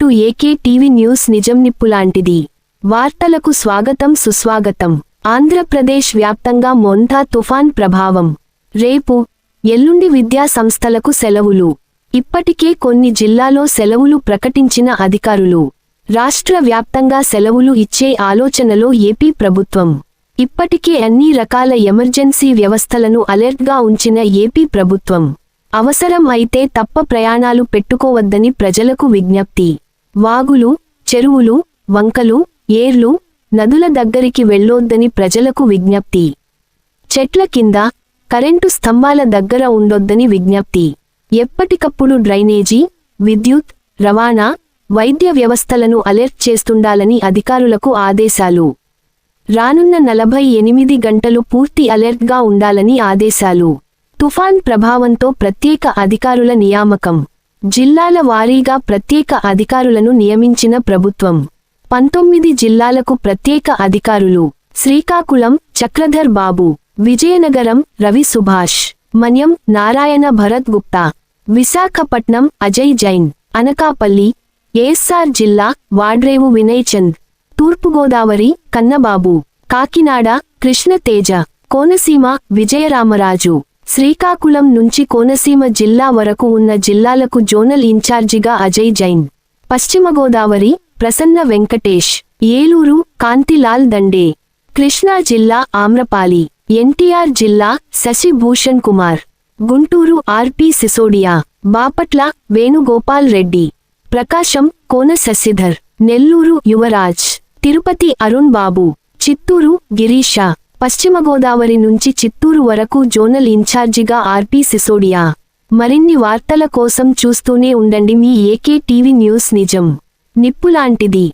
To AK TV news నిజం నిప్పులాంటిది వార్తలకు స్వాగతం సుస్వాగతం. ఆంధ్రప్రదేశ్ వ్యాప్తంగా మొంతా తుఫాన్ ప్రభావం. రేపు ఎల్లుండి విద్యా సంస్థలకు సెలవులు. ఇప్పటికే కొన్ని జిల్లాలో సెలవులు ప్రకటించిన అధికారులు. రాష్ట్ర వ్యాప్తంగా సెలవులు ఇచ్చే ఆలోచనలో ఏపీ ప్రభుత్వం. ఇప్పటికే అన్ని రకాల ఎమర్జెన్సీ వ్యవస్థలను అలర్ట్గా ఉంచిన ఏపీ ప్రభుత్వం. అవసరం అయితే తప్ప ప్రయాణాలు పెట్టుకోవద్దని ప్రజలకు విజ్ఞప్తి. వాగులు చెరువులు వంకలు ఏర్లు నదుల దగ్గరికి వెళ్ళొద్దని ప్రజలకు విజ్ఞప్తి. చెట్ల కింద కరెంటు స్తంభాల దగ్గర ఉండొద్దని విజ్ఞప్తి. ఎప్పటికప్పుడు డ్రైనేజీ విద్యుత్ రవాణా వైద్య వ్యవస్థలను అలర్ట్ చేస్తుండాలని అధికారులకు ఆదేశాలు. రానున్న నలభై ఎనిమిది గంటలు పూర్తి అలర్ట్గా ఉండాలని ఆదేశాలు. తుఫాన్ ప్రభావంతో ప్రత్యేక అధికారుల నియామకం. జిల్లాల వారీగా ప్రత్యేక అధికారులను నియమించిన ప్రభుత్వం. పంతొమ్మిది జిల్లాలకు ప్రత్యేక అధికారులు శ్రీకాకుళం చక్రధర్ బాబు విజయనగరం రవి సుభాష్ మన్యం నారాయణ భరత్ గుప్తా విశాఖపట్నం అజయ్ జైన్ అనకాపల్లి ఏఎస్ఆర్ జిల్లా వాడ్రేవు వినయ్ చంద్ తూర్పుగోదావరి కన్నబాబు కాకినాడ కృష్ణతేజ కోనసీమ విజయరామరాజు శ్రీకాకుళం నుంచి కోనసీమ జిల్లా వరకు ఉన్న జిల్లాలకు జోనల్ ఇన్ఛార్జిగా అజయ్ జైన్. పశ్చిమ గోదావరి ప్రసన్న వెంకటేష్ ఏలూరు కాంతిలాల్ దండే. కృష్ణా జిల్లా ఆమ్రపాలి. ఎన్టీఆర్ జిల్లా శశిభూషణ్ కుమార్. గుంటూరు ఆర్పి సిసోడియా. బాపట్ల వేణుగోపాల్ రెడ్డి. ప్రకాశం కోన శశిధర్. నెల్లూరు యువరాజ్. తిరుపతి అరుణ్ బాబు. చిత్తూరు గిరీష. పశ్చిమ గోదావరి నుంచి చిత్తూరు వరకు జోనల్ ఇన్ఛార్జిగా ఆర్పి సిసోడియా. మరిన్ని వార్తల కోసం చూస్తూనే ఉండండి మీ ఏకే టీవీ న్యూస్ నిజం. నిప్పులాంటిది.